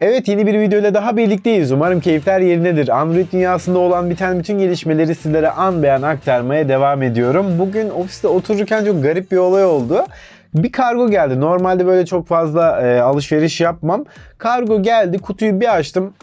Evet yeni bir videoyla daha birlikteyiz. Umarım keyifler yerindedir. Android dünyasında olan biten bütün gelişmeleri sizlere an beyan aktarmaya devam ediyorum. Bugün ofiste otururken çok garip bir olay oldu. Bir kargo geldi. Normalde böyle çok fazla e, alışveriş yapmam. Kargo geldi. Kutuyu bir açtım.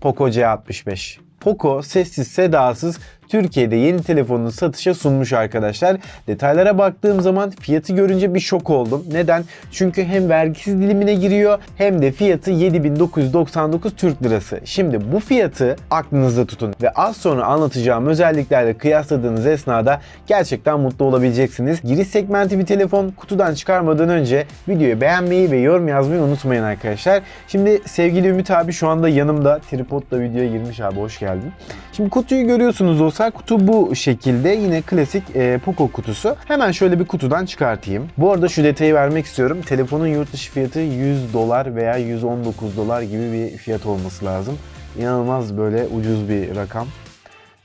Poco C65. Poco sessiz sedasız Türkiye'de yeni telefonunu satışa sunmuş arkadaşlar. Detaylara baktığım zaman fiyatı görünce bir şok oldum. Neden? Çünkü hem vergisiz dilimine giriyor hem de fiyatı 7999 Türk Lirası. Şimdi bu fiyatı aklınızda tutun ve az sonra anlatacağım özelliklerle kıyasladığınız esnada gerçekten mutlu olabileceksiniz. Giriş segmenti bir telefon kutudan çıkarmadan önce videoyu beğenmeyi ve yorum yazmayı unutmayın arkadaşlar. Şimdi sevgili Ümit abi şu anda yanımda tripodla videoya girmiş abi hoş geldin. Şimdi kutuyu görüyorsunuz olsa kutu bu şekilde yine klasik e, Poco kutusu. Hemen şöyle bir kutudan çıkartayım. Bu arada şu detayı vermek istiyorum. Telefonun yurt dışı fiyatı 100 dolar veya 119 dolar gibi bir fiyat olması lazım. İnanılmaz böyle ucuz bir rakam.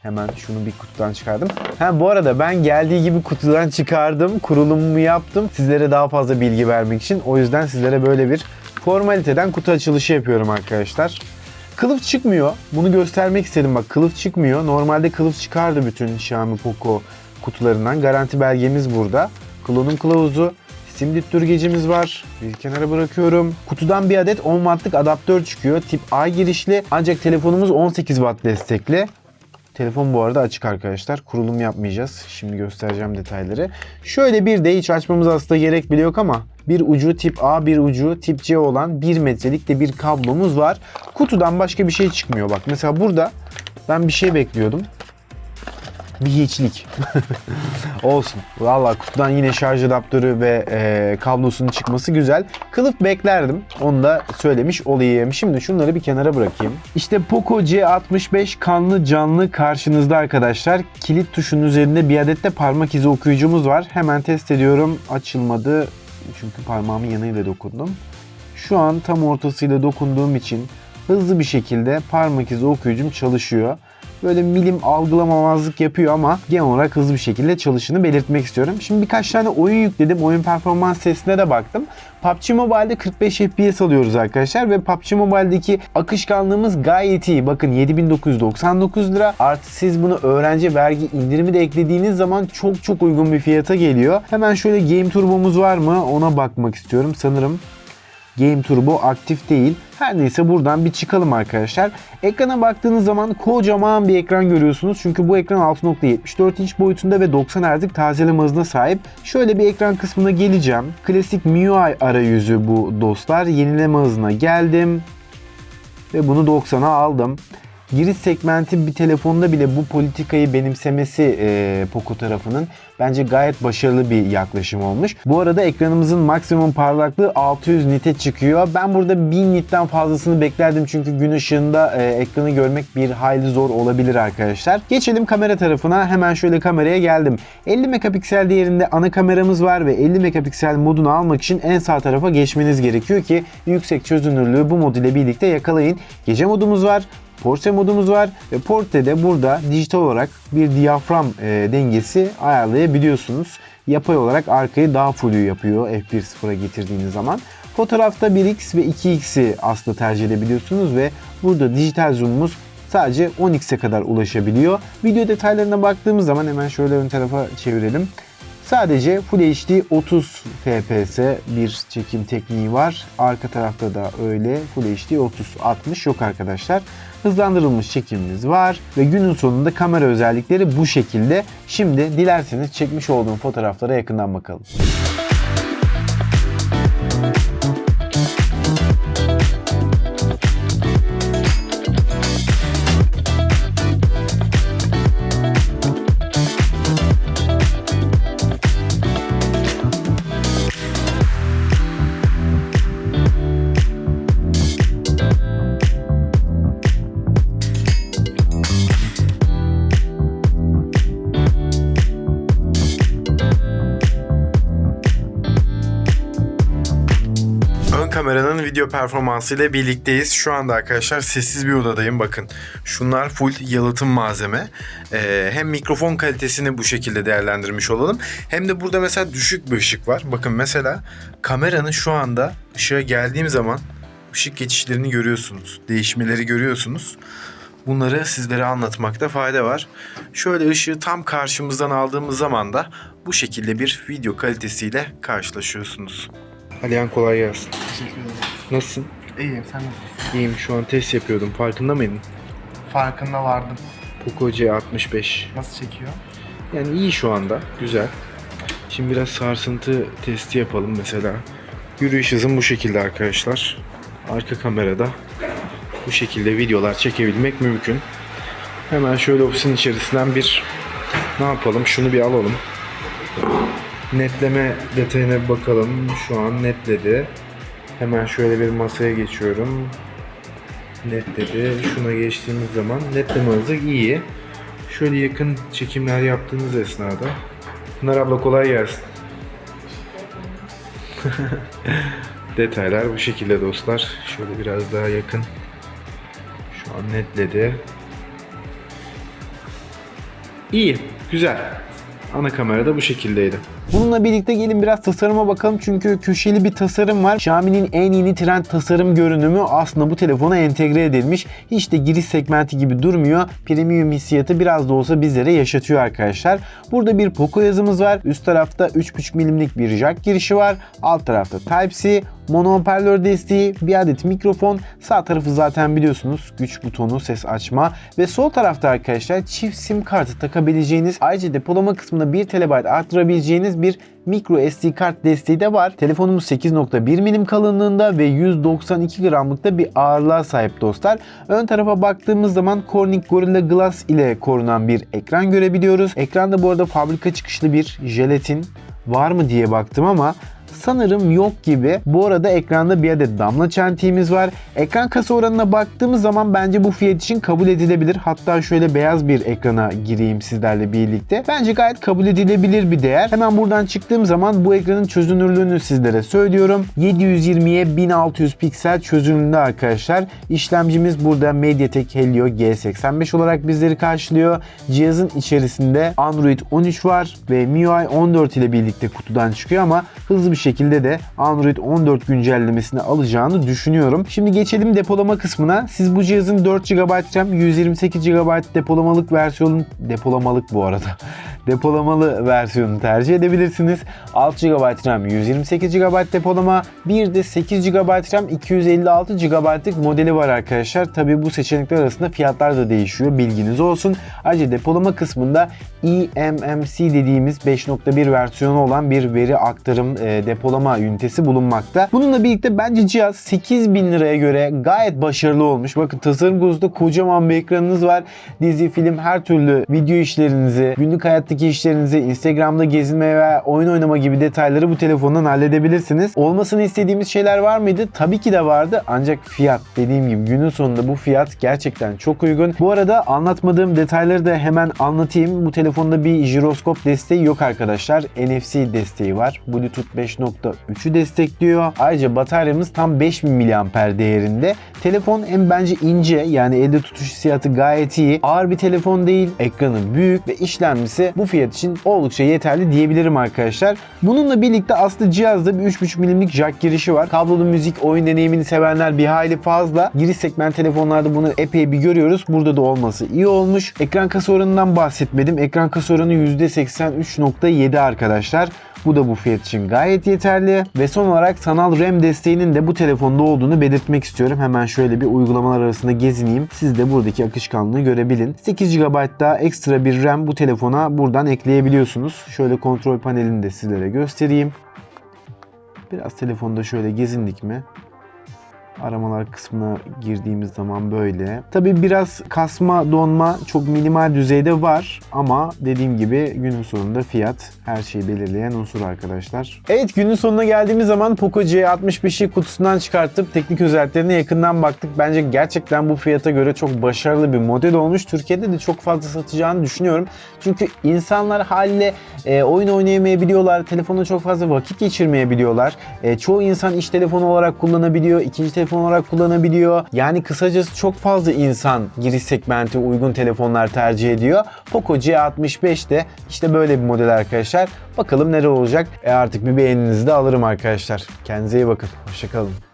Hemen şunu bir kutudan çıkardım. Ha bu arada ben geldiği gibi kutudan çıkardım. Kurulumumu yaptım. Sizlere daha fazla bilgi vermek için. O yüzden sizlere böyle bir formaliteden kutu açılışı yapıyorum arkadaşlar. Kılıf çıkmıyor. Bunu göstermek istedim bak kılıf çıkmıyor. Normalde kılıf çıkardı bütün Xiaomi Poco kutularından. Garanti belgemiz burada. Klonun kılavuzu. Sim düttürgecimiz var. Bir kenara bırakıyorum. Kutudan bir adet 10 wattlık adaptör çıkıyor. Tip A girişli. Ancak telefonumuz 18 watt destekli. Telefon bu arada açık arkadaşlar. Kurulum yapmayacağız. Şimdi göstereceğim detayları. Şöyle bir de hiç açmamız aslında gerek bile yok ama bir ucu tip A bir ucu tip C olan 1 metrelik de bir kablomuz var. Kutudan başka bir şey çıkmıyor bak. Mesela burada ben bir şey bekliyordum. Bir hiçlik. Olsun. Valla kutudan yine şarj adaptörü ve e, kablosunun çıkması güzel. Kılıf beklerdim. Onu da söylemiş olayım. Şimdi şunları bir kenara bırakayım. İşte Poco C65 kanlı canlı karşınızda arkadaşlar. Kilit tuşunun üzerinde bir adet de parmak izi okuyucumuz var. Hemen test ediyorum. Açılmadı. Çünkü parmağımın yanıyla dokundum. Şu an tam ortasıyla dokunduğum için hızlı bir şekilde parmak izi okuyucum çalışıyor. Böyle milim algılamamazlık yapıyor ama genel olarak hızlı bir şekilde çalışını belirtmek istiyorum. Şimdi birkaç tane oyun yükledim. Oyun performans testine de baktım. PUBG Mobile'de 45 FPS alıyoruz arkadaşlar ve PUBG Mobile'deki akışkanlığımız gayet iyi. Bakın 7999 lira. Artı siz bunu öğrenci vergi indirimi de eklediğiniz zaman çok çok uygun bir fiyata geliyor. Hemen şöyle Game Turbo'muz var mı ona bakmak istiyorum. Sanırım Game Turbo aktif değil. Her neyse buradan bir çıkalım arkadaşlar. Ekrana baktığınız zaman kocaman bir ekran görüyorsunuz. Çünkü bu ekran 6.74 inç boyutunda ve 90 Hz'lik tazeleme hızına sahip. Şöyle bir ekran kısmına geleceğim. Klasik MIUI arayüzü bu dostlar. Yenileme hızına geldim. Ve bunu 90'a aldım giriş segmenti bir telefonda bile bu politikayı benimsemesi e, Poco tarafının bence gayet başarılı bir yaklaşım olmuş. Bu arada ekranımızın maksimum parlaklığı 600 nite çıkıyor. Ben burada 1000 nitten fazlasını beklerdim çünkü gün ışığında e, ekranı görmek bir hayli zor olabilir arkadaşlar. Geçelim kamera tarafına. Hemen şöyle kameraya geldim. 50 megapiksel değerinde ana kameramız var ve 50 megapiksel modunu almak için en sağ tarafa geçmeniz gerekiyor ki yüksek çözünürlüğü bu mod ile birlikte yakalayın. Gece modumuz var. Portre modumuz var ve Portre'de burada dijital olarak bir diyafram e, dengesi ayarlayabiliyorsunuz. Yapay olarak arkayı daha flu yapıyor F1.0'a getirdiğiniz zaman. Fotoğrafta 1x ve 2x'i aslında tercih edebiliyorsunuz ve burada dijital zoom'umuz sadece 10x'e kadar ulaşabiliyor. Video detaylarına baktığımız zaman hemen şöyle ön tarafa çevirelim. Sadece Full HD 30 fps bir çekim tekniği var. Arka tarafta da öyle Full HD 30 60 yok arkadaşlar. Hızlandırılmış çekimimiz var ve günün sonunda kamera özellikleri bu şekilde. Şimdi dilerseniz çekmiş olduğum fotoğraflara yakından bakalım. Video performansı ile birlikteyiz. Şu anda arkadaşlar sessiz bir odadayım. Bakın şunlar full yalıtım malzeme. Ee, hem mikrofon kalitesini bu şekilde değerlendirmiş olalım. Hem de burada mesela düşük bir ışık var. Bakın mesela kameranın şu anda ışığa geldiğim zaman ışık geçişlerini görüyorsunuz. Değişmeleri görüyorsunuz. Bunları sizlere anlatmakta fayda var. Şöyle ışığı tam karşımızdan aldığımız zaman da bu şekilde bir video kalitesiyle karşılaşıyorsunuz. Alihan kolay gelsin. Teşekkür ederim. Nasılsın? İyiyim sen nasılsın? İyiyim şu an test yapıyordum. Farkında mıydın? Farkında vardım. Poco C65. Nasıl çekiyor? Yani iyi şu anda. Güzel. Şimdi biraz sarsıntı testi yapalım mesela. Yürüyüş hızım bu şekilde arkadaşlar. Arka kamerada bu şekilde videolar çekebilmek mümkün. Hemen şöyle ofisin içerisinden bir ne yapalım? Şunu bir alalım. Netleme detayına bir bakalım. Şu an netledi. Hemen şöyle bir masaya geçiyorum. Netledi. Şuna geçtiğimiz zaman netleme hızı iyi. Şöyle yakın çekimler yaptığınız esnada. Pınar abla kolay gelsin. Detaylar bu şekilde dostlar. Şöyle biraz daha yakın. Şu an netledi. İyi, güzel. Ana kamerada bu şekildeydi. Bununla birlikte gelin biraz tasarıma bakalım çünkü köşeli bir tasarım var. Xiaomi'nin en yeni trend tasarım görünümü aslında bu telefona entegre edilmiş. Hiç de giriş segmenti gibi durmuyor. Premium hissiyatı biraz da olsa bizlere yaşatıyor arkadaşlar. Burada bir Poco yazımız var. Üst tarafta 3.5 milimlik bir jack girişi var. Alt tarafta Type-C, mono hoparlör desteği, bir adet mikrofon. Sağ tarafı zaten biliyorsunuz güç butonu, ses açma ve sol tarafta arkadaşlar çift sim kartı takabileceğiniz ayrıca depolama kısmında 1 TB arttırabileceğiniz bir micro SD kart desteği de var. Telefonumuz 8.1 milim kalınlığında ve 192 gramlıkta bir ağırlığa sahip dostlar. Ön tarafa baktığımız zaman Corning Gorilla Glass ile korunan bir ekran görebiliyoruz. Ekranda bu arada fabrika çıkışlı bir jelatin var mı diye baktım ama sanırım yok gibi. Bu arada ekranda bir adet damla çentiğimiz var. Ekran kasa oranına baktığımız zaman bence bu fiyat için kabul edilebilir. Hatta şöyle beyaz bir ekrana gireyim sizlerle birlikte. Bence gayet kabul edilebilir bir değer. Hemen buradan çıktığım zaman bu ekranın çözünürlüğünü sizlere söylüyorum. 720'ye 1600 piksel çözünürlüğünde arkadaşlar. İşlemcimiz burada MediaTek Helio G85 olarak bizleri karşılıyor. Cihazın içerisinde Android 13 var ve MIUI 14 ile birlikte kutudan çıkıyor ama hızlı bir şekilde de Android 14 güncellemesini alacağını düşünüyorum. Şimdi geçelim depolama kısmına. Siz bu cihazın 4 GB RAM, 128 GB depolamalık versiyonun depolamalık bu arada. depolamalı versiyonunu tercih edebilirsiniz. 6 GB RAM, 128 GB depolama, bir de 8 GB RAM, 256 GB'lık modeli var arkadaşlar. Tabi bu seçenekler arasında fiyatlar da değişiyor. Bilginiz olsun. Ayrıca depolama kısmında eMMC dediğimiz 5.1 versiyonu olan bir veri aktarım e, depolama ünitesi bulunmakta. Bununla birlikte bence cihaz 8000 liraya göre gayet başarılı olmuş. Bakın tasarım konusunda kocaman bir ekranınız var. Dizi, film, her türlü video işlerinizi, günlük hayattaki işlerinizi, Instagram'da gezinme ve oyun oynama gibi detayları bu telefondan halledebilirsiniz. Olmasını istediğimiz şeyler var mıydı? Tabii ki de vardı. Ancak fiyat dediğim gibi günün sonunda bu fiyat gerçekten çok uygun. Bu arada anlatmadığım detayları da hemen anlatayım. Bu telefonda bir jiroskop desteği yok arkadaşlar. NFC desteği var. Bluetooth 5.3'ü destekliyor. Ayrıca bataryamız tam 5000 mAh değerinde. Telefon hem bence ince yani elde tutuş hissiyatı gayet iyi. Ağır bir telefon değil. Ekranı büyük ve işlemcisi bu fiyat için oldukça yeterli diyebilirim arkadaşlar. Bununla birlikte aslında cihazda bir 3.5 milimlik jack girişi var. Kablolu müzik, oyun deneyimini sevenler bir hayli fazla. Giriş segment telefonlarda bunu epey bir görüyoruz. Burada da olması iyi olmuş. Ekran kasa oranından bahsetmedim. Ekran kasa oranı %83.7 arkadaşlar. Bu da bu fiyat için gayet yeterli. Ve son olarak sanal RAM desteğinin de bu telefonda olduğunu belirtmek istiyorum. Hemen şöyle bir uygulamalar arasında gezineyim. Siz de buradaki akışkanlığı görebilin. 8 GB daha ekstra bir RAM bu telefona buradan ekleyebiliyorsunuz. Şöyle kontrol panelini de sizlere göstereyim. Biraz telefonda şöyle gezindik mi? Aramalar kısmına girdiğimiz zaman böyle. Tabi biraz kasma donma çok minimal düzeyde var ama dediğim gibi günün sonunda fiyat her şeyi belirleyen unsur arkadaşlar. Evet günün sonuna geldiğimiz zaman Poco C65'i kutusundan çıkartıp teknik özelliklerine yakından baktık. Bence gerçekten bu fiyata göre çok başarılı bir model olmuş. Türkiye'de de çok fazla satacağını düşünüyorum. Çünkü insanlar haliyle e, oyun oynayamayabiliyorlar. Telefonda çok fazla vakit geçirmeyebiliyorlar. E, çoğu insan iş telefonu olarak kullanabiliyor. ikinci telefon olarak kullanabiliyor. Yani kısacası çok fazla insan giriş segmenti uygun telefonlar tercih ediyor. Poco C65 de işte böyle bir model arkadaşlar. Bakalım neler olacak. E artık bir beğeninizi de alırım arkadaşlar. Kendinize iyi bakın. Hoşçakalın.